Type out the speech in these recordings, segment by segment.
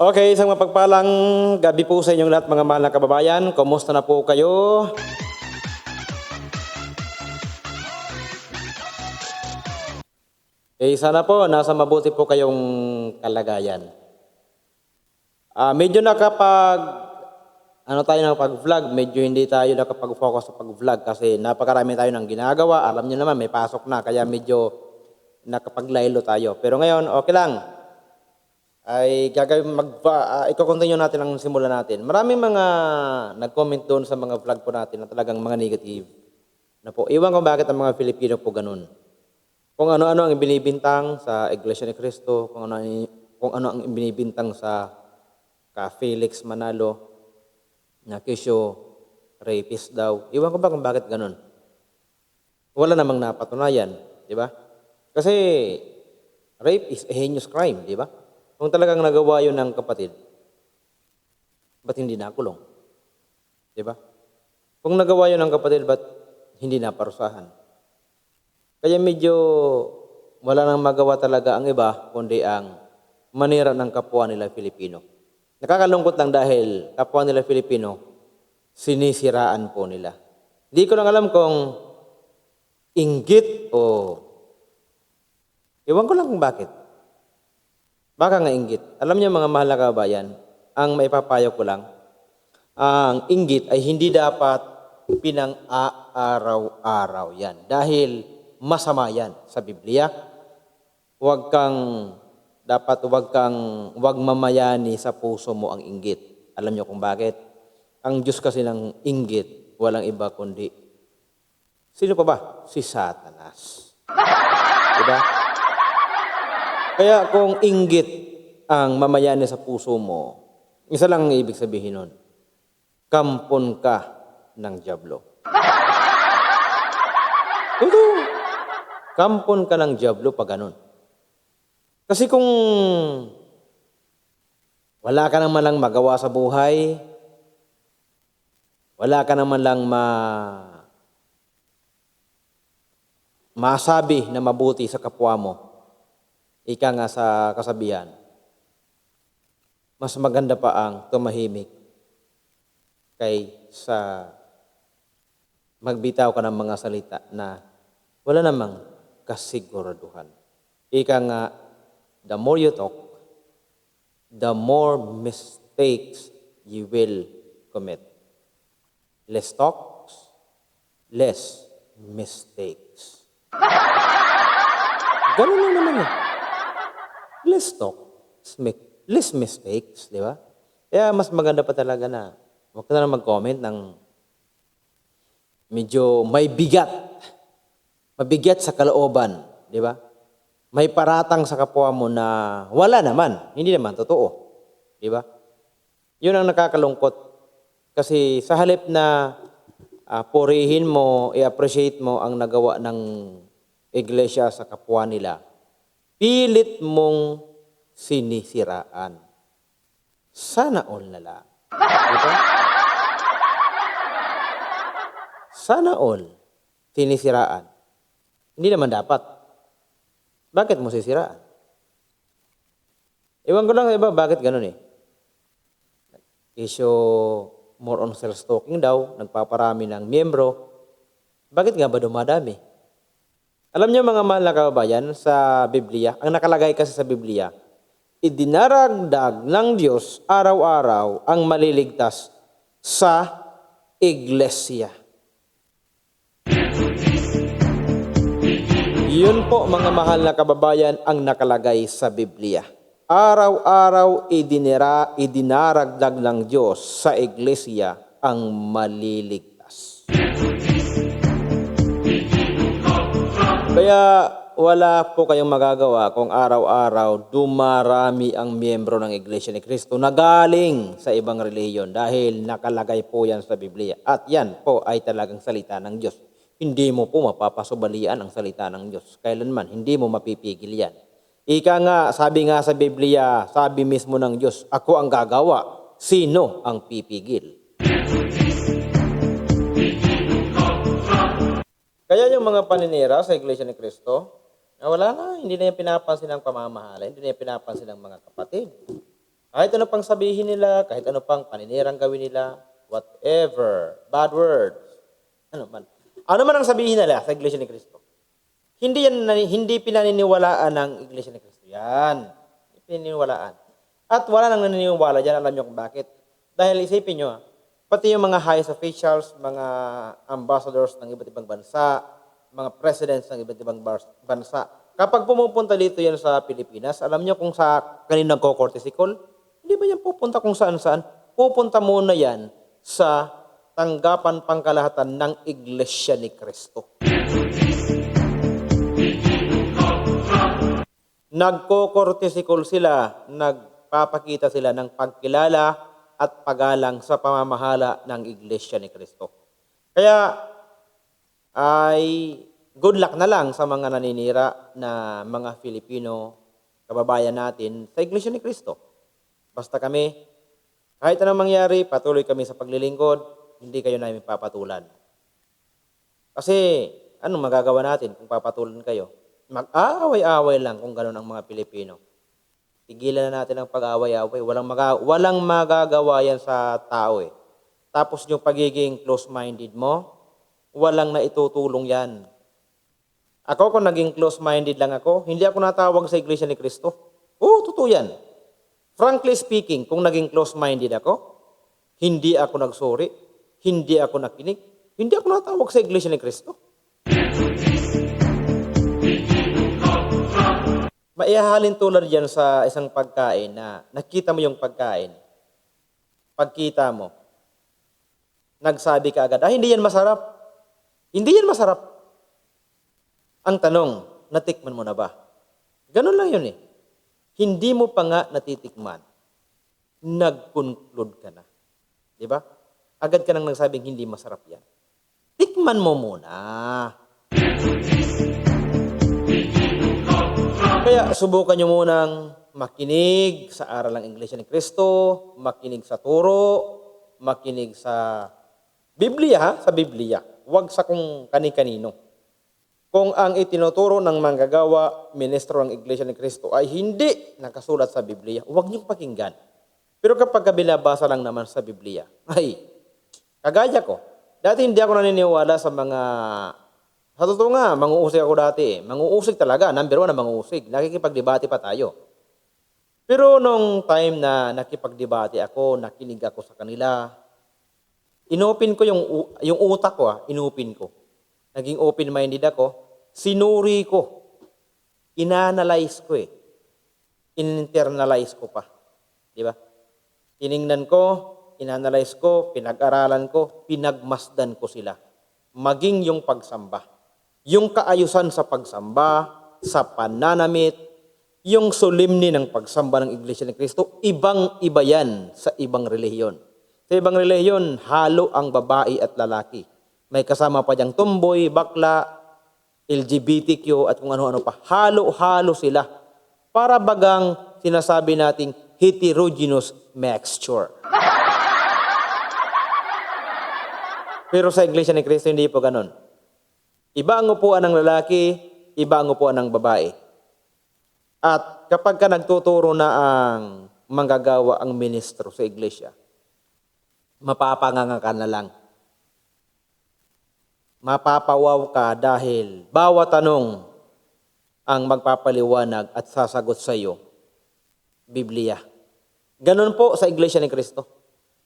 Okay, isang mapagpalang gabi po sa inyong lahat mga mahal na kababayan. Kumusta na po kayo? Eh, sana po, nasa mabuti po kayong kalagayan. Ah, medyo nakapag, ano tayo ng pag-vlog, medyo hindi tayo nakapag-focus sa pag-vlog kasi napakarami tayo ng ginagawa. Alam niyo naman, may pasok na, kaya medyo nakapaglaylo tayo. Pero ngayon, okay lang ay gagawin mag uh, iko-continue natin ang simula natin. Maraming mga nag-comment doon sa mga vlog po natin na talagang mga negative. Na po, iwan ko bakit ang mga Filipino po ganun. Kung ano-ano ang binibintang sa Iglesia ni Cristo, kung ano kung ano ang binibintang sa ka Felix Manalo na kisyo rapist daw. Iwan ko ba kung bakit ganun. Wala namang napatunayan, di ba? Kasi rape is a heinous crime, di ba? Kung talagang nagawa yun ng kapatid, ba't hindi nakulong? Di ba? Kung nagawa yun ng kapatid, ba't hindi naparusahan? Kaya medyo wala nang magawa talaga ang iba, kundi ang manira ng kapwa nila Filipino. Nakakalungkot lang dahil kapwa nila Filipino, sinisiraan po nila. Hindi ko lang alam kung inggit o... Iwan ko lang kung bakit. Baka nga inggit. Alam niyo mga mahal na kabayan, ang maipapayo ko lang, ang inggit ay hindi dapat pinang-aaraw-araw yan. Dahil masama yan sa Biblia. Huwag kang, dapat huwag kang, huwag mamayani sa puso mo ang inggit. Alam niyo kung bakit? Ang Diyos kasi ng inggit, walang iba kundi, sino pa ba? Si Satanas. Diba? Kaya kung inggit ang mamayani sa puso mo, isa lang ang ibig sabihin nun. Kampon ka ng Diablo. Ito. Kampon ka ng Diablo pag ganun. Kasi kung wala ka naman lang magawa sa buhay, wala ka naman lang ma masabi na mabuti sa kapwa mo, ika nga sa kasabihan, mas maganda pa ang tumahimik kay sa magbitaw ka ng mga salita na wala namang kasiguraduhan. Ika nga, the more you talk, the more mistakes you will commit. Less talks, less mistakes. Ganun lang naman eh less talk, less mistakes, di ba? Kaya mas maganda pa talaga na huwag ka na lang mag-comment ng medyo may bigat. Mabigat sa kalooban, di ba? May paratang sa kapwa mo na wala naman, hindi naman totoo. Di ba? Yun ang nakakalungkot. Kasi sa halip na uh, purihin mo, i-appreciate mo ang nagawa ng iglesia sa kapwa nila, pilit mong sinisiraan. Sana all na lang. Diba? Sana all sinisiraan. Hindi naman dapat. Bakit mo sisiraan? Iwan ko lang sa iba, bakit ganun eh? Issue more on self-stalking daw, nagpaparami ng miyembro. Bakit nga ba dumadami? Alam niyo mga mahal na kababayan, sa Biblia, ang nakalagay kasi sa Biblia, idinaragdag ng Diyos araw-araw ang maliligtas sa iglesia. Yun po mga mahal na kababayan ang nakalagay sa Biblia. Araw-araw idinira, idinaragdag ng Diyos sa iglesia ang maliligtas. Kaya wala po kayong magagawa kung araw-araw dumarami ang miyembro ng Iglesia ni Cristo na galing sa ibang reliyon dahil nakalagay po yan sa Biblia. At yan po ay talagang salita ng Diyos. Hindi mo po mapapasubalian ang salita ng Diyos. Kailanman, hindi mo mapipigil yan. Ika nga, sabi nga sa Biblia, sabi mismo ng Diyos, ako ang gagawa. Sino ang pipigil? Kaya yung mga paninira sa Iglesia ni Cristo, wala na, hindi na yung pinapansin ng pamamahala, hindi na yung pinapansin ng mga kapatid. Kahit ano pang sabihin nila, kahit ano pang paninirang gawin nila, whatever, bad words, ano man. Ano man ang sabihin nila sa Iglesia ni Cristo. Hindi yan hindi pinaniniwalaan ng Iglesia ni Cristo. Yan. Pinaniniwalaan. At wala nang naniniwala diyan, alam niyo kung bakit. Dahil isipin niyo, pati yung mga highest officials, mga ambassadors ng iba't ibang bansa, mga presidents ng iba't ibang bansa, kapag pumupunta dito yan sa Pilipinas, alam niyo kung sa kanino nagko-korte si Col? Hindi ba yan pupunta kung saan-saan? Pupunta muna yan sa tanggapan pangkalahatan ng Iglesia ni Cristo. Nagko-cortical sila, nagpapakita sila ng pagkilala at pagalang sa pamamahala ng Iglesia ni Cristo. Kaya ay good luck na lang sa mga naninira na mga Filipino kababayan natin sa Iglesia ni Cristo. Basta kami, kahit anong mangyari, patuloy kami sa paglilingkod, hindi kayo namin papatulan. Kasi, anong magagawa natin kung papatulan kayo? Mag-aaway-away lang kung gano'n ang mga Pilipino. Tigilan na natin ang pag-away-away. Walang, maga- walang magagawa yan sa tao eh. Tapos yung pagiging close-minded mo, walang naitutulong yan. Ako kung naging close-minded lang ako, hindi ako natawag sa Iglesia ni Cristo. Oo, totoo yan. Frankly speaking, kung naging close-minded ako, hindi ako nagsuri, hindi ako nakinig, hindi ako natawag sa Iglesia ni Cristo. Maihahalin tulad yan sa isang pagkain na nakita mo yung pagkain. Pagkita mo, nagsabi ka agad, ah, hindi yan masarap. Hindi yan masarap. Ang tanong, natikman mo na ba? Ganun lang yun eh. Hindi mo pa nga natitikman. Nag-conclude ka na. Di ba? Agad ka nang nagsabing hindi masarap yan. Tikman mo muna. Kaya subukan nyo munang makinig sa aral ng Iglesia ni Cristo, makinig sa turo, makinig sa Biblia, sa Biblia. Huwag sa kung kani-kanino. Kung ang itinuturo ng manggagawa, ministro ng Iglesia ni Cristo ay hindi nakasulat sa Biblia, huwag niyong pakinggan. Pero kapag ka binabasa lang naman sa Biblia, ay, kagaya ko, dati hindi ako naniniwala sa mga, sa totoo nga, manguusig ako dati. Manguusig talaga, number one na manguusig. Nakikipagdebate pa tayo. Pero nung time na nakipagdebate ako, nakinig ako sa kanila, inopen ko yung, yung utak ko, ah, inopen ko. Naging open-minded ako, sinuri ko, inanalyze ko eh. In-internalize ko pa. Di ba? Tiningnan ko, inanalyze ko, pinag-aralan ko, pinagmasdan ko sila. Maging yung pagsamba. Yung kaayusan sa pagsamba, sa pananamit, yung solemni ng pagsamba ng Iglesia ni Cristo, ibang-iba yan sa ibang relihiyon. Sa ibang relihiyon, halo ang babae at lalaki. May kasama pa diyang tumboy, bakla, LGBTQ at kung ano-ano pa. Halo-halo sila. Para bagang sinasabi nating heterogeneous mixture. Pero sa Iglesia ni Cristo, hindi po ganun. Iba ang upuan ng lalaki, iba ang upuan ng babae. At kapag ka nagtuturo na ang manggagawa ang ministro sa iglesia, mapapanganga ka na lang. Mapapawaw ka dahil bawat tanong ang magpapaliwanag at sasagot sa iyo, Biblia. Ganun po sa Iglesia ni Cristo.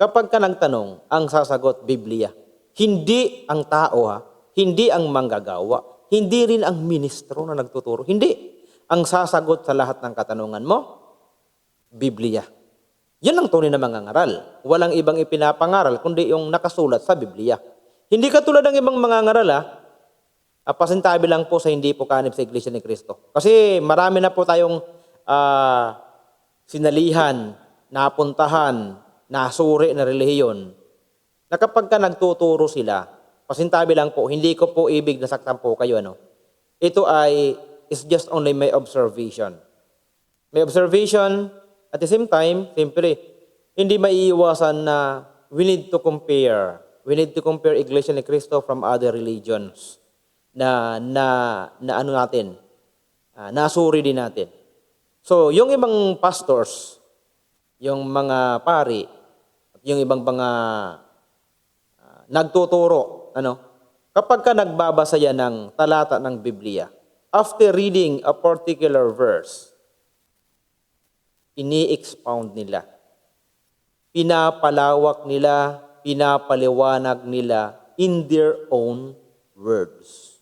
Kapag ka nagtanong, ang sasagot, Biblia. Hindi ang tao ha, hindi ang manggagawa, hindi rin ang ministro na nagtuturo. Hindi. Ang sasagot sa lahat ng katanungan mo, Biblia. Yan ang tunay na mga ngaral. Walang ibang ipinapangaral kundi yung nakasulat sa Biblia. Hindi katulad ng ibang mga ngaral ha, Ah, lang po sa hindi po kanib sa Iglesia ni Cristo. Kasi marami na po tayong ah, sinalihan, napuntahan, nasuri na relihiyon na kapag ka nagtuturo sila, pasintabi lang po, hindi ko po ibig na saktan po kayo. Ano? Ito ay is just only my observation. May observation, at the same time, siyempre, hindi maiiwasan na we need to compare. We need to compare Iglesia ni Cristo from other religions na na na ano natin, ah, nasuri din natin. So, yung ibang pastors, yung mga pari, yung ibang mga ah, nagtuturo, ano, kapag ka nagbabasa yan ng talata ng Biblia, after reading a particular verse, ini-expound nila. Pinapalawak nila, pinapaliwanag nila in their own words.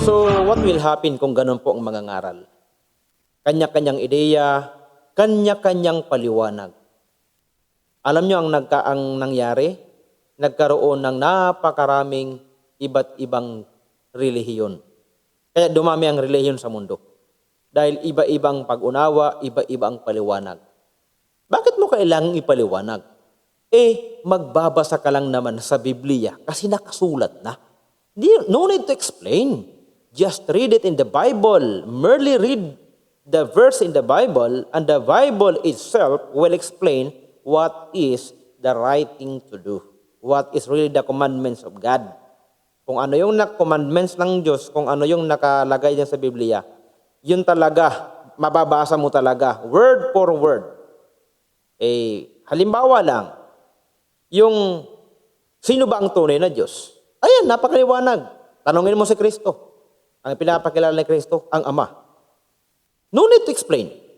So, what will happen kung ganun po ang mga ngaral? Kanya-kanyang ideya, kanya-kanyang paliwanag. Alam nyo ang, nagka, ang nangyari? Nagkaroon ng napakaraming iba't ibang relihiyon. Kaya dumami ang relihiyon sa mundo. Dahil iba-ibang pag-unawa, iba-ibang paliwanag. Bakit mo kailangang ipaliwanag? Eh, magbabasa ka lang naman sa Biblia kasi nakasulat na. No need to explain. Just read it in the Bible. Merely read the verse in the Bible and the Bible itself will explain what is the right thing to do. What is really the commandments of God. Kung ano yung commandments ng Diyos, kung ano yung nakalagay dyan sa Biblia, yun talaga, mababasa mo talaga, word for word. Eh, halimbawa lang, yung sino ba ang tunay na Diyos? Ayan, napakaliwanag. Tanungin mo si Kristo. Ang pinapakilala ni Kristo, ang Ama. No need to explain.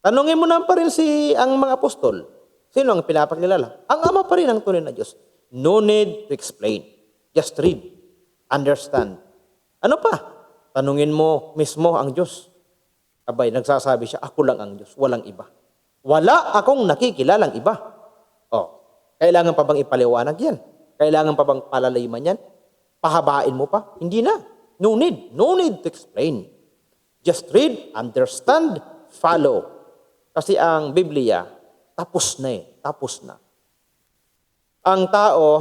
Tanungin mo na pa rin si ang mga apostol. Sino ang pinapakilala? Ang Ama pa rin ang tunay na Diyos. No need to explain. Just read. Understand. Ano pa? Tanungin mo mismo ang Diyos. Abay, nagsasabi siya, ako lang ang Diyos, walang iba. Wala akong nakikilalang iba. Oh, kailangan pa bang ipaliwanag yan? Kailangan pa bang palaliman yan? Pahabain mo pa? Hindi na. No need. No need to explain. Just read, understand, follow. Kasi ang Biblia, tapos na eh. Tapos na. Ang tao,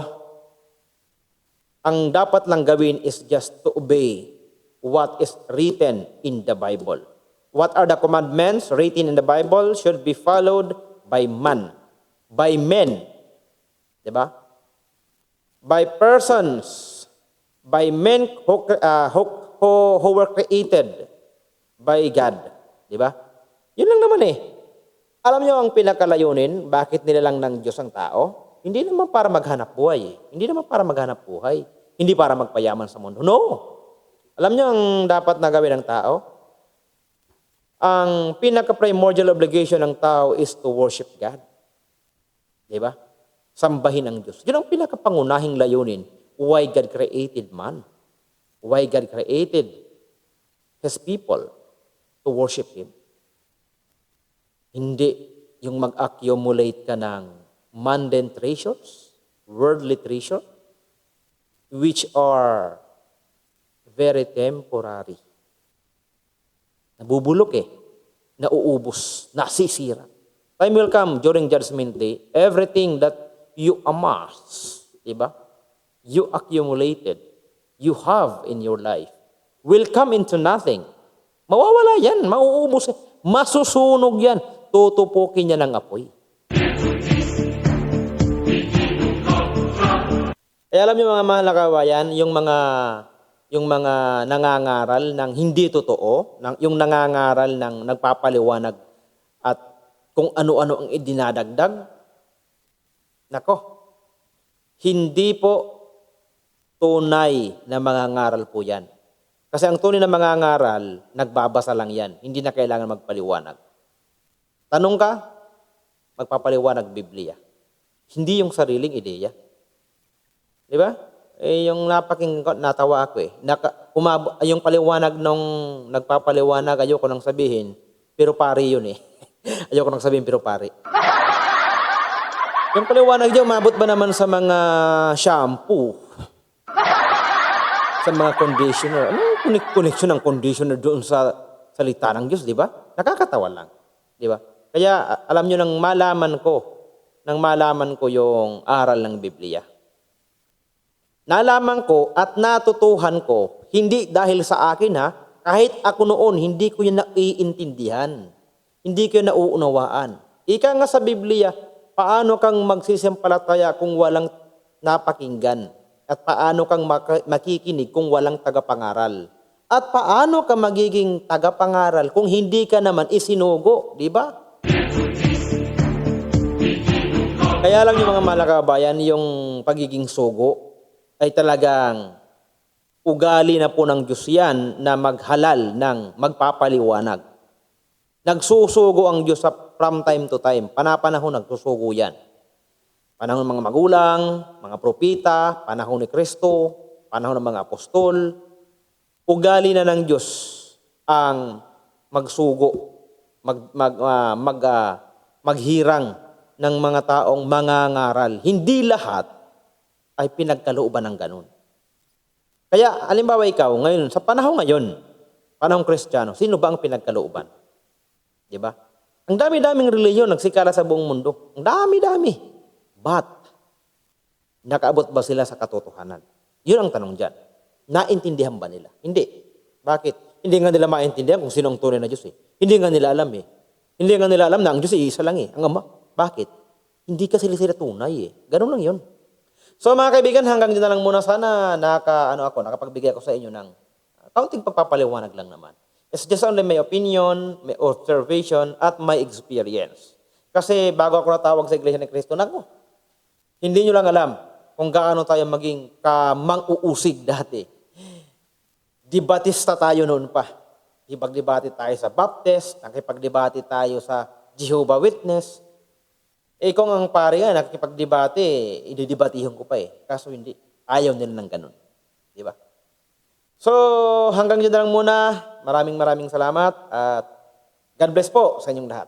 ang dapat lang gawin is just to obey what is written in the Bible. What are the commandments written in the Bible should be followed by man, by men. 'Di ba? By persons, by men who, uh, who, who, who were created by God. 'Di ba? Yun lang naman eh. Alam niyo ang pinakalayunin, bakit nilalang ng Diyos ang tao? Hindi naman para maghanap buhay eh. Hindi naman para maghanap buhay. Hindi para magpayaman sa mundo. No! Alam niyo ang dapat na gawin ng tao? Ang pinaka-primordial obligation ng tao is to worship God. Di ba? Sambahin ang Diyos. Yun ang pinakapangunahing layunin. Why God created man. Why God created His people to worship Him. Hindi yung mag-accumulate ka ng mundane treasures, worldly treasure, which are very temporary. Nabubulok eh. Nauubos. Nasisira. Time will come during Judgment Day, everything that you amass, diba? You accumulated, you have in your life, will come into nothing. Mawawala yan, mauubos masusunog yan, tutupukin niya ng apoy. Eh alam niyo mga mahal na kabayan, yung mga yung mga nangangaral ng hindi totoo, ng, yung nangangaral ng nagpapaliwanag at kung ano-ano ang idinadagdag, nako, hindi po tunay na mga ngaral po yan. Kasi ang tunay na mga ngaral, nagbabasa lang yan. Hindi na kailangan magpaliwanag. Tanong ka, magpapaliwanag Biblia. Hindi yung sariling ideya. Di ba? Eh, yung napaking natawa ako eh. Naka, umab- yung paliwanag nung nagpapaliwanag, ayoko nang sabihin, pero pari yun eh. ayoko nang sabihin, pero pari. yung paliwanag niya, umabot ba naman sa mga shampoo? sa mga conditioner. Anong connect- connection ng conditioner doon sa salita ng Diyos, di ba? Nakakatawa lang. Di ba? Kaya alam nyo nang malaman ko, nang malaman ko yung aral ng Biblia. Nalaman ko at natutuhan ko, hindi dahil sa akin ha, kahit ako noon, hindi ko yun naiintindihan. Hindi ko yun nauunawaan. Ika nga sa Biblia, paano kang magsisimpalataya kung walang napakinggan? At paano kang makikinig kung walang tagapangaral? At paano ka magiging tagapangaral kung hindi ka naman isinugo, di ba? Kaya lang yung mga malakabayan, yung pagiging sugo ay talagang ugali na po ng Diyos yan na maghalal ng magpapaliwanag. Nagsusugo ang Diyos sa from time to time. Panapanahon nagsusugo yan. Panahon ng mga magulang, mga propita, panahon ni Kristo, panahon ng mga apostol. Ugali na ng Diyos ang magsugo, mag, mag, ah, mag, ah, maghirang ng mga taong mangangaral. Hindi lahat ay pinagkalooban ng ganun. Kaya, alimbawa ikaw, ngayon, sa panahon ngayon, panahong kristyano, sino ba ang pinagkalooban? Di ba? Ang dami-daming reliyon nagsikala sa buong mundo. Ang dami-dami. But, nakaabot ba sila sa katotohanan? Yun ang tanong dyan. Naintindihan ba nila? Hindi. Bakit? Hindi nga nila maintindihan kung sino ang tunay na Diyos eh. Hindi nga nila alam eh. Hindi nga nila alam na ang Diyos ay isa lang eh. Ang Ama. Bakit? Hindi kasi sila tunay eh. Ganun lang yun. So mga kaibigan, hanggang dyan na lang muna sana naka, ano ako, nakapagbigay ako sa inyo ng uh, kaunting pagpapaliwanag lang naman. It's just only my opinion, my observation, at my experience. Kasi bago ako natawag sa Iglesia ni Cristo, nako, hindi nyo lang alam kung gaano tayo maging kamang-uusig dati. Dibatista tayo noon pa. Ipagdebate tayo sa Baptist, nakipagdebate tayo sa Jehovah Witness. Eh kung ang pare nga nakikipagdebate, ididebatihan ko pa eh. Kaso hindi. Ayaw nila ng ganun. Di ba? So, hanggang dyan lang muna. Maraming maraming salamat at God bless po sa inyong lahat.